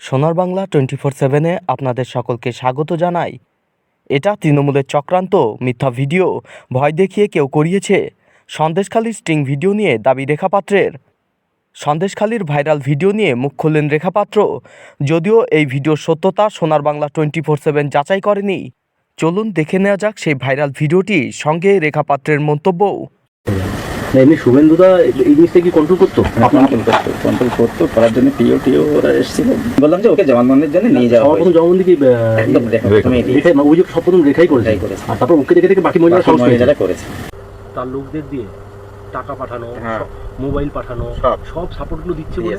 সোনার Bangla twenty four সেভেনে আপনাদের সকলকে স্বাগত জানাই। এটা তৃণমূলের চক্রান্ত, মিথ্যা ভিডিও, ভয় দেখিয়ে কেউ করিয়েছে। সন্দেশখালীর স্ট্রিং ভিডিও নিয়ে দাবি রেখাপাত্রের। সন্দেশখালীর ভাইরাল ভিডিও নিয়ে মুখ খুললেন রেখাপাত্র। যদিও এই ভিডিওর সত্যতা সোনার বাংলা টোয়েন্টি ফোর সেভেন যাচাই করেনি। চলুন দেখে নেওয়া যাক সেই ভাইরাল ভিডিওটি সঙ্গে রেখাপাত্রের মন্তব্যও। এমনি শুভেন্দুদা এই জিনিসটা কি কন্ট্রোল করতো? কন্ট্রোল করতো কন্ট্রোল করতো করার জন্য টিও টিও ওরা এসেছিল। বললাম যে ওকে জবানবন্দির জন্য নিয়ে যাওয়া প্রথম কি একদম রেখা মানে অভিযোগ সব প্রথম রেখাই করেছে। আর তারপর ওকে দেখে দেখে বাকি মহিলারা সব মহিলারা করেছে। তার লোকদের দিয়ে টাকা পাঠানো হ্যাঁ। মোবাইল পাঠানো সব। সব সাপোর্টগুলো দিচ্ছে বলে?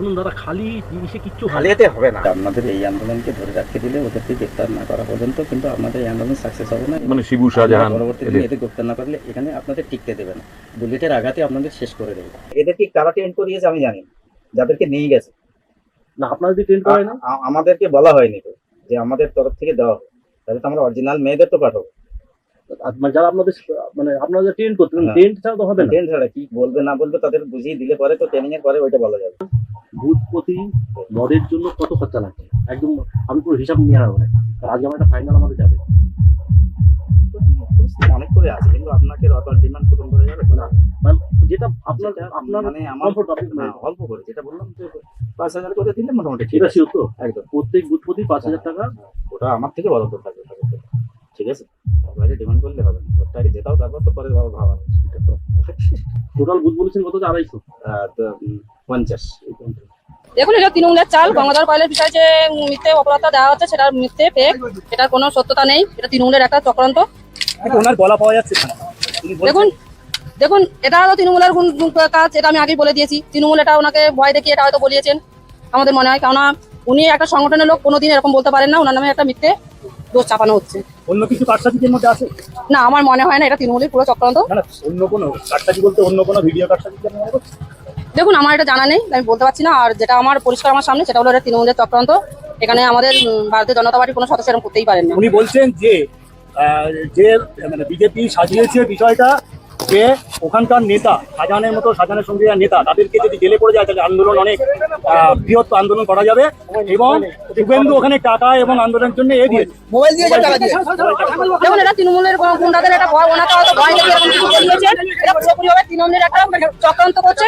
শুনুন দাদা খালি জিনিসে কিচ্ছু না। খালিয়াতে হবে না। আপনাদের এই আন্দোলনকে ধরে রাখতে দিলে ওদেরকে গ্রেপ্তার না করা পর্যন্ত কিন্তু আপনাদের এই আন্দোলন সাকসেস হবে না। মানে শিবু শাহজাহান আপনারা পরবর্তীতে এদের। গ্রেপ্তার না করলে এখানে আপনাদের টিকতে দেবে না। বুলেটের আঘাতে আপনাদের শেষ করে দেবে। এদেরকে কারা ট্রেন করিয়েছে আমি জানি না। যাদেরকে নিয়ে গেছে। না আপনারা যদি ট্রেন করে না আমাদেরকে বলা হয়নি তো যে আমাদের তরফ থেকে দেওয়া হবে তাহলে তো আমরা অরিজিনাল মেয়েদের তো পাঠাবো। মানে যারা আপনাদের মানে আপনারা যে ট্রেন করতেন। ট্রেন ছাড়া তো হবে না। ট্রেন ছাড়া কি বলবে না বলবে তাদের বুঝিয়ে দিলে পরে তো ট্রেনিং এর পরে ওইটা বলা যাবে। ভূতপতি মদের জন্য কত খরচা লাগছে একদম আমি পুরো হিসাব নিয়ে হবে আর আজকে আমার একটা ফাইনাল আমাদের যাবে। অনেক করে আছে কিন্তু আপনাকে অত ডিমান্ড পূরণ করে যাবে না। মানে যেটা আপনার আপনার মানে আমার অল্প করে যেটা বললাম যে পাঁচ হাজার করে দিলে মোটামুটি ঠিক আছে। তো? একদম। প্রত্যেক ভূতপতি পাঁচ হাজার টাকা? ওটা আমার থেকে বরাদ্দ থেকে। ঠিক আছে? বাইরে ডিমান্ড করলে হবে না। যেটাও তারপর তো পরে ভাবা ভাবা। টোটাল ভূত বলেছেন কত? আড়াইশো। পঞ্চাশ। দেখুন এটা তৃণমূলের চাল গঙ্গাধর কয়েলের বিষয়ে যে মিথ্যে অপরাধটা দেওয়া হচ্ছে সেটা মিথ্যে ফেক এটার কোনো সত্যতা নেই। এটা তৃণমূলের একটা চক্রান্ত। ওনার গলা পাওয়া যাচ্ছে দেখুন দেখুন এটা হলো তৃণমূলের কাজ এটা আমি আগেই বলে দিয়েছি। তৃণমূল এটা ওনাকে ভয় দেখিয়ে এটা হয়তো বলিয়েছেন। আমাদের মনে হয় কেননা উনি একটা সংগঠনের লোক কোনোদিন এরকম বলতে পারেন না। ওনার নামে একটা মিথ্যে দোষ চাপানো হচ্ছে। অন্য কিছু কারসাজিদের মধ্যে আছে? না আমার মনে হয় না এটা তৃণমূলের পুরো চক্রান্ত। না না অন্য কোনো কারসাজি বলতে অন্য কোনো ভিডিও কারসাজি মনে করছে দেখুন আমার এটা জানা নেই আমি বলতে পারছি না। আর যেটা আমার পরিষ্কার আমার সামনে সেটা হলো এটা তৃণমূলের চক্রান্ত। এখানে আমাদের ভারতীয় জনতা পার্টির কোনো সদস্য এরকম করতেই পারেন না। উনি বলছেন যে যে মানে বিজেপি সাজিয়েছে বিষয়টা যে ওখানকার নেতা সাজানের মতো সাজানের সঙ্গীরা নেতা তাদেরকে যদি জেলে পড়ে যায় তাহলে আন্দোলন অনেক আহ, বৃহৎ আন্দোলন করা যাবে এবং শুভেন্দু ওখানে টাকা এবং আন্দোলনের জন্য এ মোবাইল দিয়ে টাকা দিয়ে দেখুন এটা তৃণমূলের গুন্ডাদের একটা ভয় ওনাকে হয়তো ভয় দেখিয়ে এরকম কিছু বলিয়েছেন এটা পুরোপুরি তৃণমূলের একটা চক্রান্ত করছে